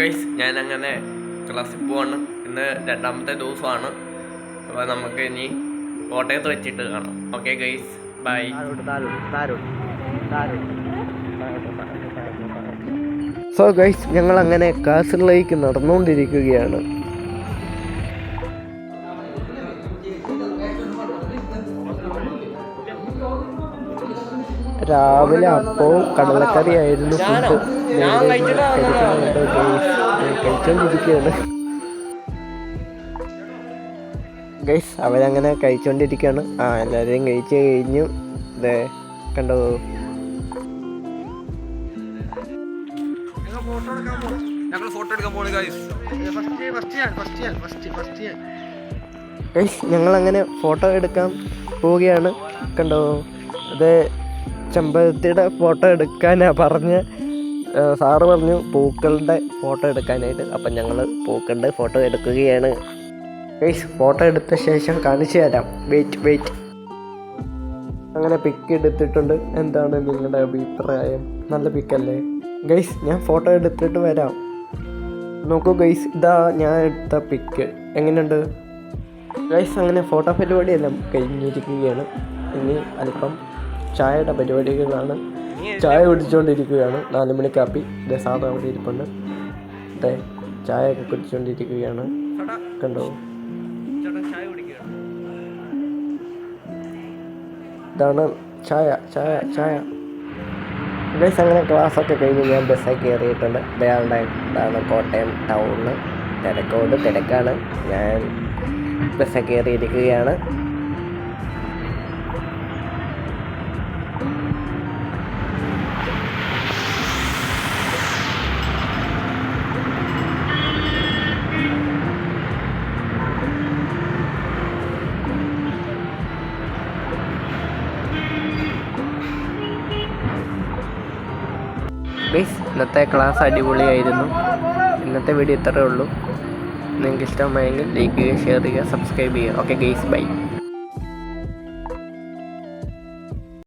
Guys ഞാൻ അങ്ങനെ ക്ലാസ്സിൽ പോവാണ്. ഇന്ന് രണ്ടാമത്തെ ദിവസമാണ്. അപ്പോൾ നമുക്ക് ഇനി കോട്ടയത്ത് വെച്ചിട്ട് കാണാം. Okay guys bye so guys ഞങ്ങൾ അങ്ങനെ കാസിലേക്ക് നടന്നുകൊണ്ടിരിക്കുകയാണ്. രാവിലെ അപ്പവും കടലക്കറി ആയിരുന്നു ഫുഡ് കഴിച്ചോണ്ടിരിക്കുകയാണ്. ഗൈസ് അവരങ്ങനെ കഴിച്ചുകൊണ്ടിരിക്കുകയാണ് ആ എല്ലാവരെയും കഴിച്ചു കഴിഞ്ഞു. ഇതേ കണ്ടോ? ഞങ്ങൾ ഫോട്ടോ എടുക്കാൻ പോണു? ഗൈസ് ഞങ്ങൾ ഞങ്ങളങ്ങനെ ഫോട്ടോ എടുക്കാൻ പോവുകയാണ്. കണ്ടോ? അത് ചെമ്പരത്തിയുടെ ഫോട്ടോ എടുക്കാനാണ് പറഞ്ഞ് സാറ് പറഞ്ഞു പൂക്കളുടെ ഫോട്ടോ എടുക്കാനായിട്ട്. അപ്പം ഞങ്ങൾ പൂക്കളുടെ ഫോട്ടോ എടുക്കുകയാണ്. ഗൈസ് ഫോട്ടോ എടുത്ത ശേഷം കാണിച്ചു തരാം. വെയിറ്റ് വെയിറ്റ് അങ്ങനെ പിക്ക് എടുത്തിട്ടുണ്ട്. എന്താണ് നിങ്ങളുടെ അഭിപ്രായം? നല്ല പിക്കല്ലേ ഗൈസ് ഞാൻ ഫോട്ടോ എടുത്തിട്ട് വരാം. നോക്കൂ ഗൈസ് ഇതാ ഞാൻ എടുത്ത പിക്ക് എങ്ങനെയുണ്ട്? ഗൈസ് അങ്ങനെ ഫോട്ടോ പരിപാടിയെല്ലാം കഴിഞ്ഞിരിക്കുകയാണ്. ഇനി അല്പം ചായയുടെ പരിപാടികളാണ് ചായ കുടിച്ചുകൊണ്ടിരിക്കുകയാണ്. നാല് മണി കാപ്പി ഇതേ സാധനം അവിടെ ഇരിപ്പുണ്ട്. ഇതേ ചായയൊക്കെ കുടിച്ചുകൊണ്ടിരിക്കുകയാണ്. കണ്ടോ? ഇതാണ് ചായ ചായ ചായ. ഗൈസ് അങ്ങനെ ക്ലാസ്സൊക്കെ കഴിഞ്ഞ് ഞാൻ ബസ്സൊക്കെ കയറിയിട്ടുണ്ട്. ഇതാണ് ഇതാണ് കോട്ടയം ടൗണിൽ തിരക്കോട് തിരക്കാണ്. ഞാൻ ബസ്സൊക്കെ കയറിയിരിക്കുകയാണ്. ഗൈസ് ഇന്നത്തെ ക്ലാസ് അടിപൊളിയായിരുന്നു. ഇന്നത്തെ വീഡിയോ ഇത്രയേ ഉള്ളൂ. നിങ്ങൾക്ക് ഇഷ്ടമായെങ്കിൽ ലൈക്ക് ചെയ്യുക ഷെയർ ചെയ്യുക സബ്സ്ക്രൈബ് ചെയ്യുക. Okay guys by